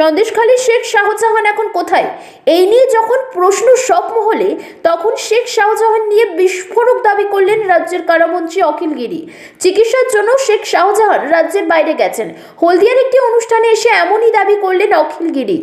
সন্দেশখালী শেখ শাহজাহান এখন কোথায়? এই নিয়ে যখন প্রশ্ন সব মহলে তখন শেখ শাহজাহান নিয়ে বিস্ফোরক দাবি করলেন রাজ্যের কারামন্ত্রী অখিল গিরি। চিকিৎসার জন্য শেখ শাহজাহান রাজ্যের বাইরে গেছেন। হলদিয়ার একটি অনুষ্ঠানে এসে এমনই দাবি করলেন অখিল গিরি।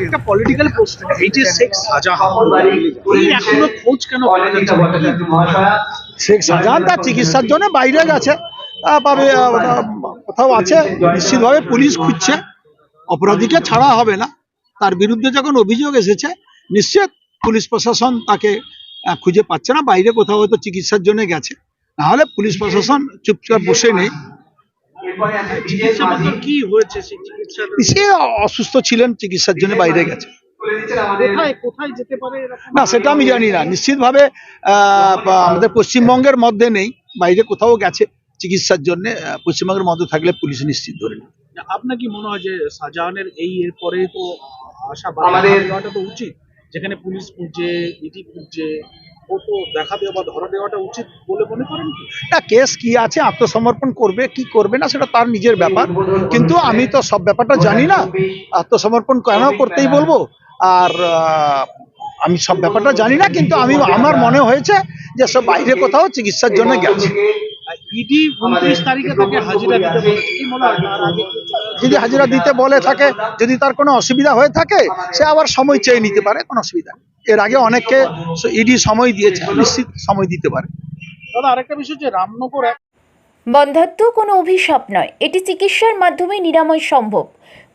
একটা পলিটিক্যাল প্রশ্ন এই যে শেখ শাহজাহান এখনও খোঁজ কেন? শেখ শাহজাহান তার চিকিৎসার জন্য বাইরে গেছে। কোথাও আছে নিশ্চিতভাবে পুলিশ খুঁজছে। অপরাধীকে ছাড়া হবে না। তার বিরুদ্ধে যখন অভিযোগ এসেছে নিশ্চিত পুলিশ প্রশাসন তাকে খুঁজে পাচ্ছে না। বাইরে কোথাও হয়তো চিকিৎসার জন্য গেছে। নাহলে পুলিশ প্রশাসন চুপচাপ বসে নেই। সে অসুস্থ ছিলেন চিকিৎসার জন্য বাইরে গেছে। না সেটা আমি জানি না। নিশ্চিতভাবে আহ, আমাদের পশ্চিমবঙ্গের মধ্যে নেই। বাইরে কোথাও গেছে চিকিৎসার জন্য পশ্চিমবঙ্গের মধ্যে থাকলে পুলিশ নিশ্চিত ধরে নেবে। আপনার কি মনে হয় যে শাহজাহানের এই এর পরে তো আশা আমাদের- দেওয়াটা তো উচিত? যেখানে পুলিশ খুঁজছে ইডি খুঁজছে ও তো দেখা দেওয়া বা ধরা দেওয়াটা উচিত বলে মনে করেন না কেস কি আছে আত্মসমর্পণ করবে কি করবে না সেটা তার নিজের ব্যাপার। কিন্তু আমি তো সব ব্যাপারটা জানি না। আত্মসমর্পণ কেন করতেই বলব? আর আহ, আমি সব ব্যাপারটা জানি না কিন্তু আমি আমার মনে হয়েছে যে সব বাইরে কোথাও চিকিৎসার জন্য গেছে। ইডি উনত্রিশ তারিখে তাকে হাজিরা দিতে কি মনে হয়? যদি হাজিরা দিতে বলে থাকে যদি তার কোনো অসুবিধা হয়ে থাকে সে আবার সময় চেয়ে নিতে পারে কোনো অসুবিধা এর আগে অনেককে ইডি সময় দিয়েছে নিশ্চিত সময় দিতে পারে। দাদা আরেকটা বিষয় যে রামনগর এক বন্ধাত্ম কোনো অভিশাপ নয়। এটি চিকিৎসার মাধ্যমে নিরাময় সম্ভব।